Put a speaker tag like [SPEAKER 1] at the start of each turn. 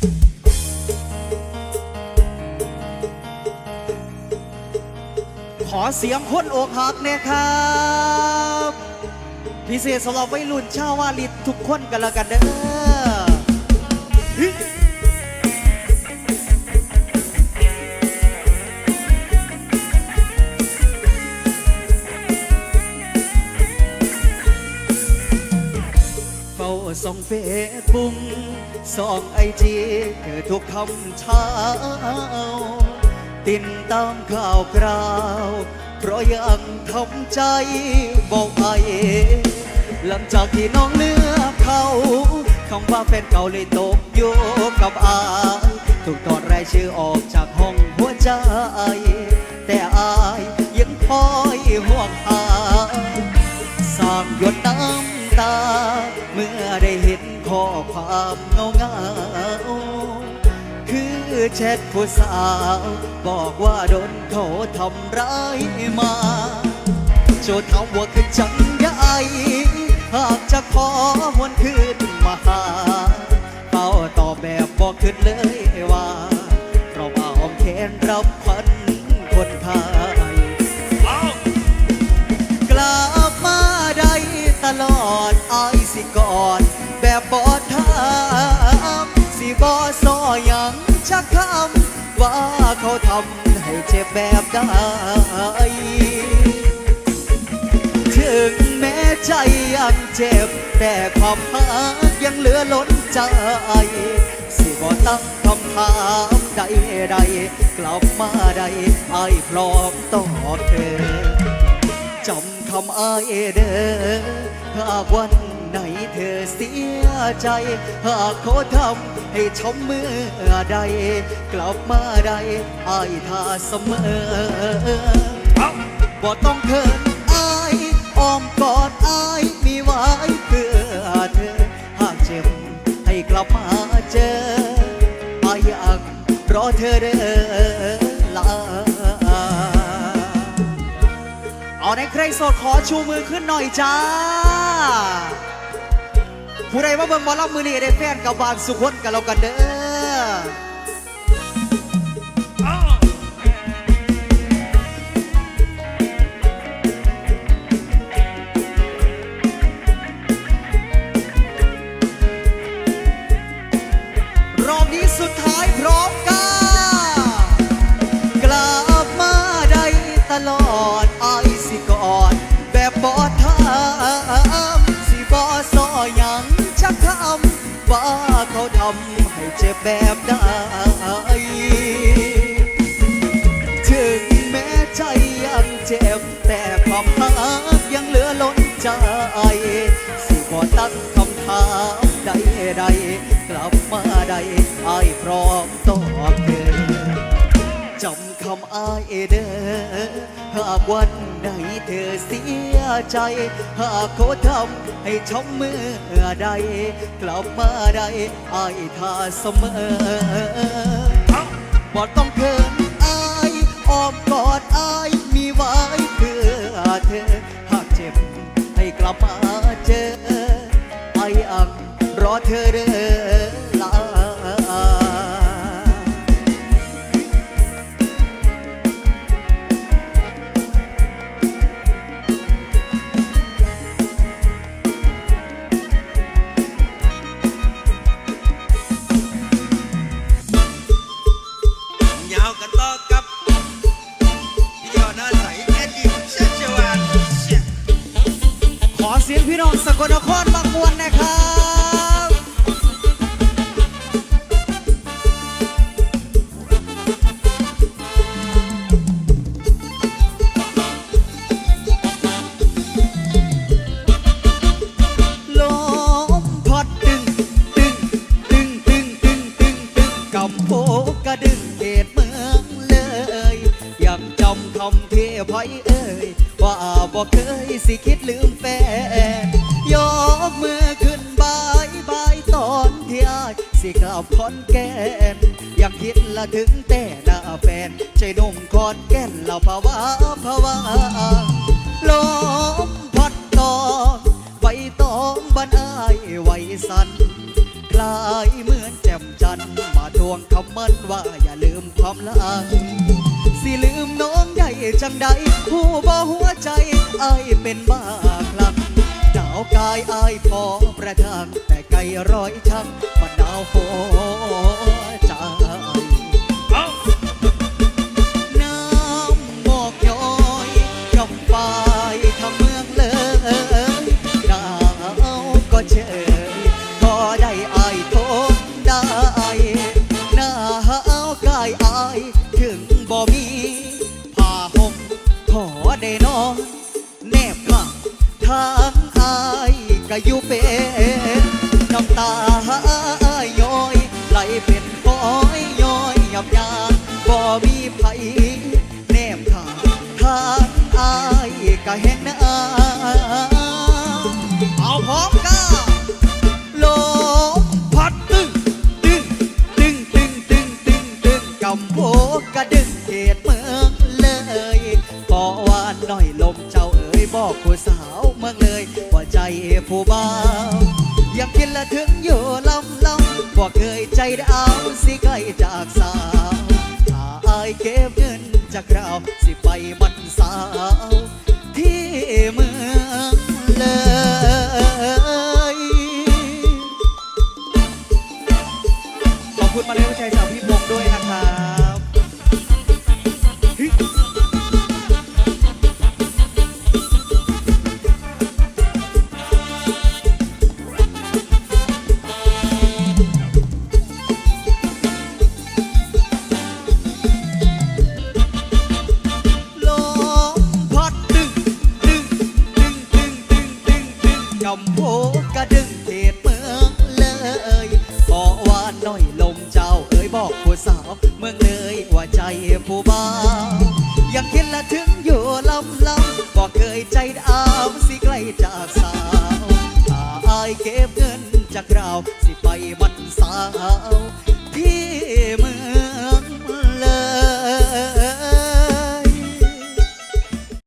[SPEAKER 1] ขอเสียงคนอกหักเนี่ยครับ พิเศษสำหรับวัยรุ่นชาววาลิตทุกคนกันแล้วกันเด้อ ส่องเฟซบุ๊กส่องไอจีเกิดทุกคำเช้า ติดตามข่าวคราว เพราะยังทำใจบอกไอหลังจากที่น้องเลือกเขาคำว่าแฟนเก่าเลยตกอยู่กับอายถูกตอนรายชื่อออกจากห้องหัวใจ แต่อายยังคอยห่วงหาสางหยดน้ำ ตา เมื่อได้เห็นข้อความเงาเงาคือแชทผู้สาว บอกว่าโดนเขาทำร้ายมาโจทย์ถาว่าคือจังใดหากจะขอหวนคืนมาหาเป้าตอบแบบบอกขึ้นเลยว่า เรามาอ้อมแขนรับขวัญคนไทย ลอดอายสิกอด แบบบอทามสิบอสอยังชักคำว่าเขาทำให้เจ็บแบบใดถึงแม้ใจยังเจ็บ แต่ความหักยังเหลือล้นใจ สิบอตั้งคำถามใดๆกลับมาได้อายพร้อมตอบเธอ จำคำอายเด้อหากวันไหนเธอเสียใจ หากเขาทำให้ช้ำเมื่อใด กลับมาได้อายท่าเสมอบ่ต้องเขินอายอ้อมกอดอายมีไว้เพื่อเธอ หากเจ็บให้กลับมาเจออายอยากรอเธอเด้อลา เอาในใครโสดขอชูมือขึ้นหน่อยจ้า ผู้ใดว่าเบิ่งหมอลำมือนี่ได้แฟนกับบางสุขนกันแล้วกันเด้อรอบนี้ เขาทำให้เจ็บแบบใดถึงแม้ใจยังเจ็บ แต่ความหักยังเหลือล้นใจ สิบอตั้งคำถามใดๆกลับมาใดไอ้พร้อมตอบเธอ จำคำอายเด้อหากวันไหนเธอเสียใจ หากเขาทำให้ช้ำเมื่อใด กลับมาได้อายท่าเสมอบ่ต้องเขินอายอ้อมกอดอายมีไว้เพื่อเธอ หากเจ็บให้กลับมาเจอไออังรอเธอเด้อ
[SPEAKER 2] เสี
[SPEAKER 1] ยงพี่น้องสกลนครบางมวนนะครับำคำเทไว้เอ่ยว่าบอกเคยสิคิดลืมแฟนยกมือขึ้นบายบายตอนที่อายสิกลับคอนแก่นยังคิดละถึงแต่หน้าแฟนใจนุ่มคอนแก่นเราภาวะภาวะลมพัดตอนใบตองบันอายไว้สันคลายเหมือนแจ่มจันทร์มาทวงคำมั่นว่าอย่าลืมความลังสิลืมน้อง จังใดผู้บ่หัวใจอายเป็นบ้าคลั่งหนาวกายอายพอประทังแต่ไกลร้อยชังมันหนาวหั
[SPEAKER 2] เป็
[SPEAKER 1] นก้อยย้อยหยับยางบ่มีไผแนมทางทางอายก็เห็นนะเอาพร้อมกันลมพัดตึงตึงตึงตึงตึงตึงตึงกำโบกระดึงเขตเมืองเลยพอวานหน่อยลมเจ้าเอ๋ยบอกผู้สาวเมืองเลยว่าใจผู้บ่าวยังคิดละถึงอยู่ลำลำ บอกเคยใจดาวสิใกล้จาก งดึงกำโพกระดึงเขตเมืองเลยขอวานหน่อยลมเจ้าเอ๋ยบอกผู้สาวเมืองเลยว่าใจผู้บ่าวยังคิดละถึงอยู่ลำลำบอกเคยใจดาวสิใกล้จากสาวถ้าอายเก็บเงินจากเราสิไปมันสาว